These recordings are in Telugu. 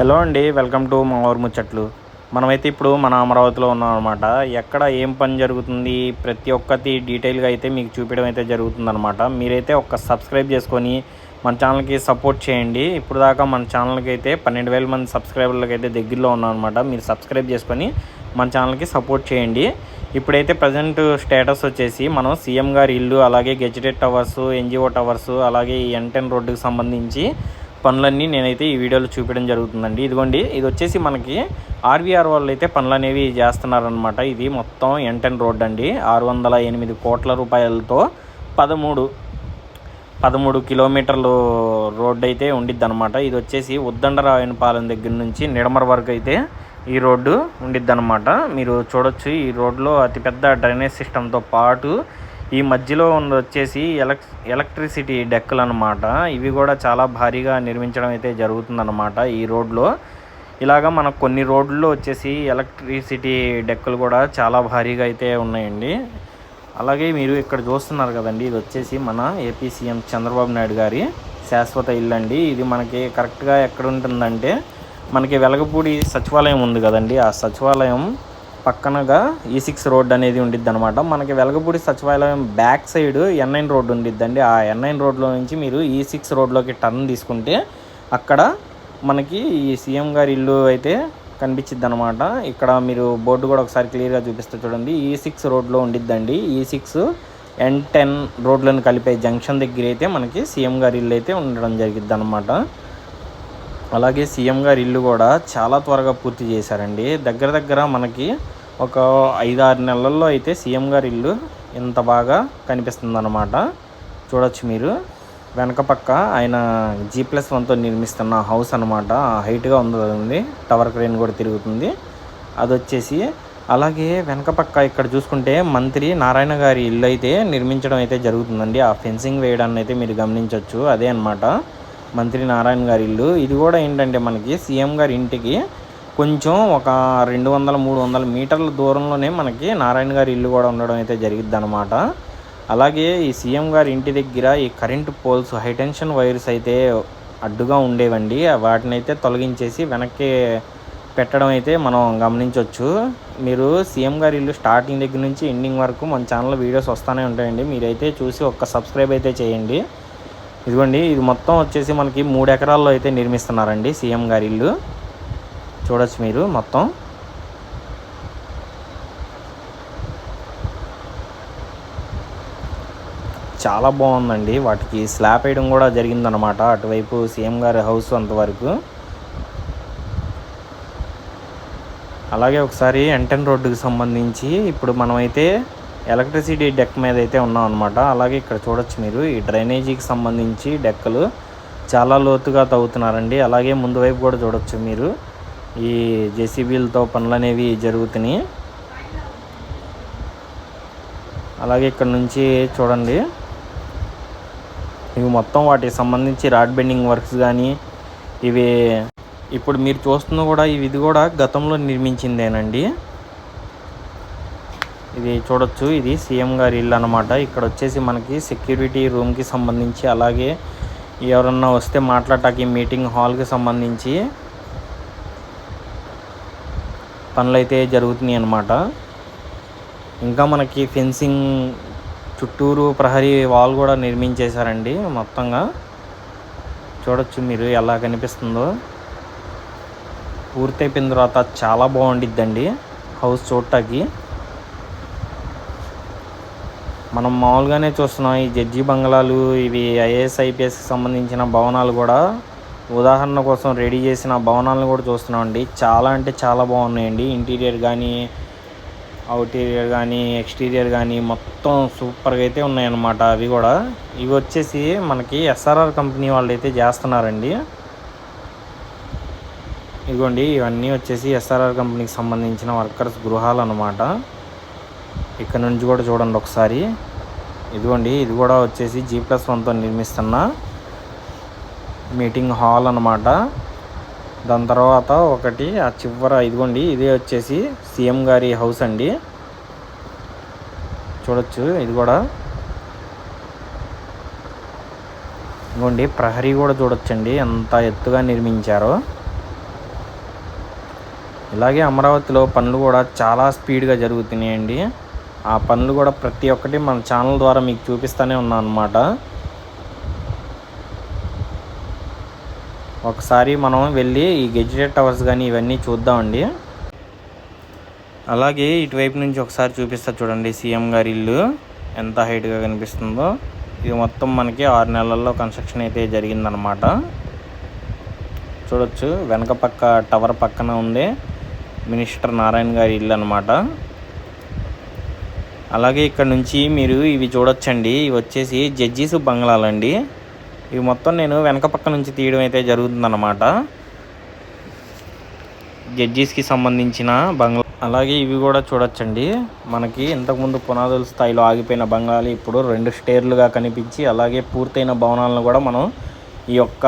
హలో అండి వెల్కమ్ టు మా ఊరు ముచ్చట్లు. మనమైతే ఇప్పుడు మన అమరావతిలో ఉన్నాం అనమాట ఎక్కడ ఏం పని జరుగుతుంది ప్రతి ఒక్కటి డీటెయిల్గా అయితే మీకు చూపించడం అయితే జరుగుతుందనమాట మీరైతే ఒక్క సబ్స్క్రైబ్ చేసుకొని మన ఛానల్కి సపోర్ట్ చేయండి. ఇప్పుడు దాకా మన ఛానల్కి అయితే పన్నెండు వేల మంది సబ్స్క్రైబర్లకి అయితే దగ్గరలో ఉన్నాం అనమాట మీరు సబ్స్క్రైబ్ చేసుకొని మన ఛానల్కి సపోర్ట్ చేయండి. ఇప్పుడైతే ప్రజెంట్ స్టేటస్ వచ్చేసి మనం సీఎం గారి ఇల్లు అలాగే గెజిటెడ్ టవర్స్ ఎన్జిఓ టవర్స్ అలాగే ఈ ఎన్టెన్ రోడ్డుకి సంబంధించి పనులన్నీ నేనైతే ఈ వీడియోలో చూపించడం జరుగుతుందండి. ఇదిగోండి ఇది వచ్చేసి మనకి ఆర్వీఆర్ వాళ్ళు అయితే పనులు అనేవి చేస్తున్నారనమాట ఇది మొత్తం ఎంటెన్ రోడ్ అండి. ఆరు వందల ఎనిమిది కోట్ల రూపాయలతో పదమూడు పదమూడు కిలోమీటర్లు రోడ్డు అయితే ఉండిద్ది అనమాట ఇది వచ్చేసి ఉద్దండరాయనపాలెం దగ్గర నుంచి నిడమర వరకు అయితే ఈ రోడ్డు ఉండిద్ది అనమాట మీరు చూడొచ్చు ఈ రోడ్లో అతిపెద్ద డ్రైనేజ్ సిస్టంతో పాటు ఈ మధ్యలో ఉన్న వచ్చేసి ఎలక్ ఎలక్ట్రిసిటీ డెక్కులు అనమాట ఇవి కూడా చాలా భారీగా నిర్మించడం అయితే జరుగుతుందన్నమాట ఈ రోడ్లో. ఇలాగా మనకు కొన్ని రోడ్లలో వచ్చేసి ఎలక్ట్రిసిటీ డెక్కులు కూడా చాలా భారీగా అయితే ఉన్నాయండి. అలాగే మీరు ఇక్కడ చూస్తున్నారు కదండి ఇది వచ్చేసి మన ఏపీ సీఎం చంద్రబాబు నాయుడు గారి శాశ్వత ఇల్లు అండి. ఇది మనకి కరెక్ట్గా ఎక్కడ ఉంటుందంటే మనకి వెలగపూడి సచివాలయం ఉంది కదండి. ఆ సచివాలయం పక్కనగా e ఈ సిక్స్ రోడ్ అనేది ఉండిద్ది అనమాట మనకి వెలగపూడి సచివాలయం బ్యాక్ సైడ్ ఎన్ఐన్ రోడ్ ఉండిద్దండి. ఆ ఎన్ఐన్ రోడ్లో నుంచి మీరు e ఈ సిక్స్ రోడ్లోకి టర్న్ తీసుకుంటే అక్కడ మనకి ఈ సీఎం గారి ఇల్లు అయితే కనిపించిద్ది అనమాట ఇక్కడ మీరు బోర్డు కూడా ఒకసారి క్లియర్గా చూపిస్తే చూడండి. E ఈ సిక్స్ రోడ్లో ఉండిద్దండి. ఈ సిక్స్ ఎన్ టెన్ రోడ్లను కలిపే జంక్షన్ దగ్గర అయితే మనకి సీఎం గారి ఇల్లు అయితే ఉండడం జరిగిద్ది అనమాట అలాగే సీఎం గారి ఇల్లు కూడా చాలా త్వరగా పూర్తి చేశారండి. దగ్గర దగ్గర మనకి ఒక ఐదు ఆరు నెలల్లో అయితే సీఎం గారి ఇల్లు ఇంత బాగా కనిపిస్తుంది అనమాట చూడొచ్చు మీరు. వెనక పక్క ఆయన జీ ప్లస్ వన్తో నిర్మిస్తున్న హౌస్ అనమాట హైట్గా ఉంది టవర్ క్రేన్ కూడా తిరుగుతుంది. అది వచ్చేసి అలాగే వెనక పక్క ఇక్కడ చూసుకుంటే మంత్రి నారాయణ గారి ఇల్లు అయితే నిర్మించడం అయితే జరుగుతుందండి. ఆ ఫెన్సింగ్ వేయడాన్ని అయితే మీరు గమనించవచ్చు అదే అనమాట మంత్రి నారాయణ గారి ఇల్లు. ఇది కూడా ఏంటంటే మనకి సీఎం గారి ఇంటికి కొంచెం ఒక రెండు వందల మూడు వందల మీటర్ల దూరంలోనే మనకి నారాయణ గారి ఇల్లు కూడా ఉండడం అయితే జరిగిద్ది అనమాట అలాగే ఈ సీఎం గారి ఇంటి దగ్గర ఈ కరెంటు పోల్స్ హైటెన్షన్ వైర్స్ అయితే అడ్డుగా ఉండేవండి. వాటిని అయితే తొలగించేసి వెనక్కి పెట్టడం అయితే మనం గమనించవచ్చు మీరు సీఎం గారి ఇల్లు స్టార్టింగ్ దగ్గర నుంచి ఎండింగ్ వరకు మన ఛానల్లో వీడియోస్ వస్తూనే ఉంటాయండి. మీరైతే చూసి ఒక్క సబ్స్క్రైబ్ అయితే చేయండి. ఇదిగోండి ఇది మొత్తం వచ్చేసి మనకి మూడు ఎకరాల్లో అయితే నిర్మిస్తున్నారండి సీఎం గారి ఇల్లు. చూడొచ్చు మీరు మొత్తం. చాలా బాగుందండి. వాటికి స్లాబ్ వేయడం కూడా జరిగిందనమాట అటువైపు సీఎం గారి హౌస్ అంతవరకు. అలాగే ఒకసారి ఎంటెన్ రోడ్డుకి సంబంధించి ఇప్పుడు మనమైతే ఎలక్ట్రిసిటీ డెక్ మీద అయితే ఉన్నాం అనమాట అలాగే ఇక్కడ చూడొచ్చు మీరు. ఈ డ్రైనేజీకి సంబంధించి డెక్కలు చాలా లోతుగా తవ్వుతున్నారండి. అలాగే ముందు వైపు కూడా చూడొచ్చు మీరు. ఈ జేసీబీలతో పనులు అనేవి జరుగుతున్నాయి. అలాగే ఇక్కడ నుంచి చూడండి. ఇవి మొత్తం వాటికి సంబంధించి రాడ్ బెండింగ్ వర్క్స్ కానీ ఇవి ఇప్పుడు మీరు చూస్తున్న కూడా ఇవి ఇది కూడా గతంలో నిర్మించిందేనండి. ఇది చూడొచ్చు. ఇది సీఎం గారి ఇల్లు అనమాట ఇక్కడ వచ్చేసి మనకి సెక్యూరిటీ రూమ్కి సంబంధించి అలాగే ఎవరన్నా వస్తే మాట్లాడటానికి మీటింగ్ హాల్కి సంబంధించి పనులైతే జరుగుతున్నాయి అన్నమాట. ఇంకా మనకి ఫెన్సింగ్ చుట్టూరు ప్రహరీ వాల్ కూడా నిర్మించేశారండి మొత్తంగా. చూడొచ్చు మీరు ఎలా కనిపిస్తుందో. పూర్తయిపోయిన తర్వాత చాలా బాగుండిద్దండి హౌస్ చూడటానికి. మనం మామూలుగానే చూస్తున్నాం ఈ జడ్జి బంగ్లాలు ఇవి ఐఏఎస్ ఐపీఎస్కి సంబంధించిన భవనాలు కూడా ఉదాహరణ కోసం రెడీ చేసిన భవనాలను కూడా చూస్తున్నాం అండి. చాలా అంటే చాలా బాగున్నాయండి. ఇంటీరియర్ కానీ అవుటీరియర్ కానీ ఎక్స్టీరియర్ కానీ మొత్తం సూపర్గా అయితే ఉన్నాయన్నమాట అవి కూడా. ఇవి వచ్చేసి మనకి ఎస్ఆర్ఆర్ కంపెనీ వాళ్ళు అయితే చేస్తున్నారండి. ఇదిగోండి ఇవన్నీ వచ్చేసి ఎస్ఆర్ఆర్ కంపెనీకి సంబంధించిన వర్కర్స్ గృహాలు అనమాట ఇక్కడ నుంచి కూడా చూడండి ఒకసారి. ఇదిగోండి ఇది కూడా వచ్చేసి జీ ప్లస్ వన్తో నిర్మిస్తున్న మీటింగ్ హాల్ అనమాట దాని తర్వాత ఒకటి ఆ చివర ఇదిగోండి ఇదే వచ్చేసి సీఎం గారి హౌస్ అండి. చూడొచ్చు ఇది కూడా. ఇదిగోండి ప్రహరీ కూడా చూడొచ్చండి ఎంత ఎత్తుగా నిర్మించారో. ఇలాగే అమరావతిలో పనులు కూడా చాలా స్పీడ్గా జరుగుతున్నాయండి. ఆ పనులు కూడా ప్రతి ఒక్కటి మన ఛానల్ ద్వారా మీకు చూపిస్తూనే ఉన్నాను అనమాట ఒకసారి మనం వెళ్ళి ఈ గెజిటెడ్ టవర్స్ కానీ ఇవన్నీ చూద్దామండి. అలాగే ఇటువైపు నుంచి ఒకసారి చూపిస్తా చూడండి సీఎం గారి ఇల్లు ఎంత హైట్గా కనిపిస్తుందో. ఇది మొత్తం మనకి ఆరు నెలల్లో కన్స్ట్రక్షన్ అయితే జరిగిందనమాట చూడొచ్చు వెనక పక్క టవర్ పక్కన ఉంది మినిస్టర్ నారాయణ గారి ఇల్లు అనమాట అలాగే ఇక్కడ నుంచి మీరు ఇవి చూడొచ్చండి. ఇవి వచ్చేసి జడ్జీస్ బంగ్లాలండి. ఇవి మొత్తం నేను వెనక పక్క నుంచి తీయడం అయితే జరుగుతుందన్నమాట. జడ్జీస్కి సంబంధించిన బంగ్లా అలాగే ఇవి కూడా చూడొచ్చండి. మనకి ఇంతకుముందు పునాదుల స్థాయిలో ఆగిపోయిన బంగ్లాలు ఇప్పుడు రెండు స్టేర్లుగా కనిపించి అలాగే పూర్తయిన భవనాలను కూడా మనం ఈ యొక్క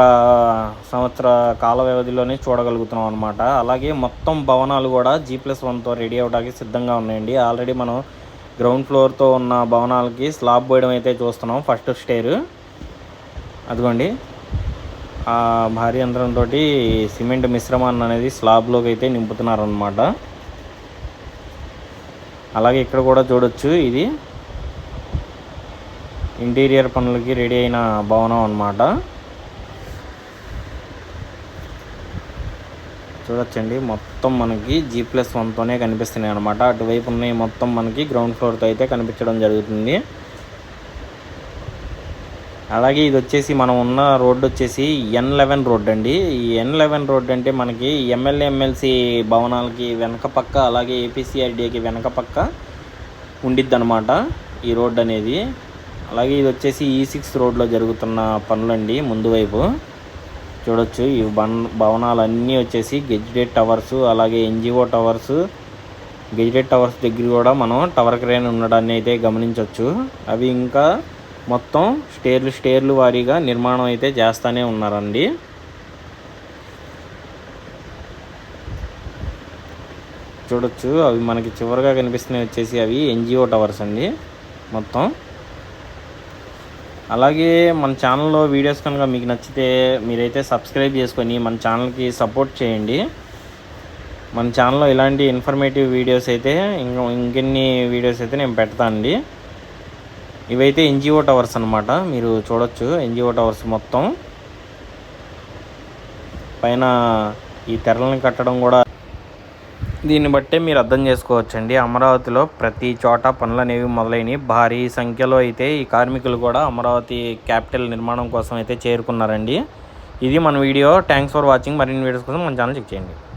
సంవత్సర కాల వ్యవధిలోనే చూడగలుగుతున్నాం అనమాట అలాగే మొత్తం భవనాలు కూడా జీ ప్లస్ వన్తో రెడీ అవడానికి సిద్ధంగా ఉన్నాయండి. ఆల్రెడీ మనం గ్రౌండ్ ఫ్లోర్తో ఉన్న భవనాలకి స్లాబ్ పోయడం అయితే చూస్తున్నాం ఫస్ట్ స్టేర్. అదిగోండి. ఆ భారీ యంత్రంతో సిమెంట్ మిశ్రమాన్ని అనేది స్లాబ్లోకి అయితే నింపుతున్నారనమాట అలాగే ఇక్కడ కూడా చూడొచ్చు ఇది. ఇంటీరియర్ పనులకి రెడీ అయిన భవనం అనమాట చూడొచ్చండి. మొత్తం మనకి జీ ప్లస్ వన్తోనే కనిపిస్తున్నాయి అనమాట అటువైపు ఉన్నాయి మొత్తం మనకి గ్రౌండ్ ఫ్లోర్తో అయితే కనిపించడం జరుగుతుంది. అలాగే ఇది వచ్చేసి మనం ఉన్న రోడ్డు వచ్చేసి ఎన్ లెవెన్ రోడ్ అండి. ఈ ఎన్ లెవెన్ రోడ్ అంటే మనకి ఎమ్మెల్యే ఎమ్మెల్సీ భవనాలకి వెనక పక్క అలాగే ఏపీసీఆర్డీఏకి వెనక పక్క ఉండిద్ది అనమాట ఈ రోడ్ అనేది. అలాగే ఇది వచ్చేసి e ఈ సిక్స్ రోడ్లో జరుగుతున్న పనులండి ముందు వైపు. చూడొచ్చు. ఈ బన్ భవనాలన్నీ వచ్చేసి గెజిటెడ్ టవర్స్ అలాగే ఎన్జిఓ టవర్స్. గెజిటెడ్ టవర్స్ దగ్గర కూడా మనం టవర్ క్రేన్ ఉండడాన్ని అయితే గమనించవచ్చు అవి ఇంకా మొత్తం స్టేర్లు స్టేర్లు వారీగా నిర్మాణం అయితే చేస్తూనే ఉన్నారండి. చూడొచ్చు. అవి మనకి చివరిగా కనిపిస్తున్నాయి వచ్చేసి అవి ఎన్జిఓ టవర్స్ అండి. మొత్తం. అలాగే మన ఛానల్లో వీడియోస్ కనుక మీకు నచ్చితే మీరైతే సబ్స్క్రైబ్ చేసుకొని మన ఛానల్కి సపోర్ట్ చేయండి. మన ఛానల్లో ఇలాంటి ఇన్ఫర్మేటివ్ వీడియోస్ అయితే ఇంకా ఇంకెన్ని వీడియోస్ అయితే నేను పెడతానండి ఇవైతే ఎన్జిఓ టవర్స్ అనమాట మీరు చూడొచ్చు ఎన్జిఓ టవర్స్ మొత్తం. పైన ఈ తెరలను కట్టడం కూడా దీన్ని బట్టే మీరు అర్థం చేసుకోవచ్చండి. అమరావతిలో ప్రతి చోట పనులు అనేవి మొదలైనవి భారీ సంఖ్యలో అయితే ఈ కార్మికులు కూడా అమరావతి క్యాపిటల్ నిర్మాణం కోసం అయితే చేరుకున్నారండి. ఇది మన వీడియో. థ్యాంక్స్ ఫర్ వాచింగ్ మరిన్ని వీడియోస్ కోసం మన ఛానల్ చెక్ చేయండి.